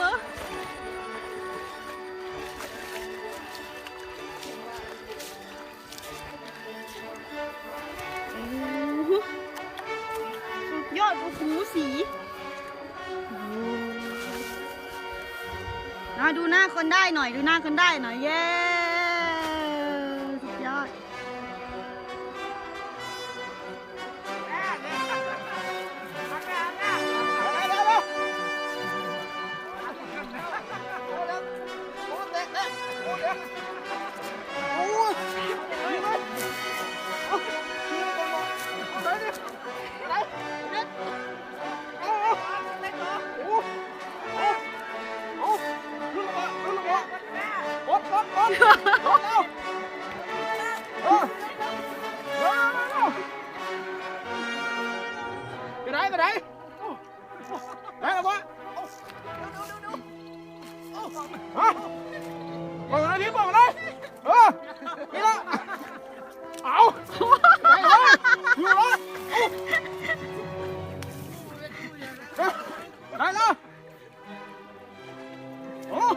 mı? ยอดโอ้โหสีนะดูหน้าคนได้หน่อยดูหน้าคนได้หน่อยเย้ โอ้ยนี่มันเอาเอาไหนดิไหนเด็ดเอาเอาโอ้เอาเอาขึ้นมาขึ้นมาบดบดบดบดเอาเออเร็วเร็วเร็วไปไหนไปไหนไหนล่ะวะฮะ นี่บอก来，啊，来ไ好，来ล้ว来อาไ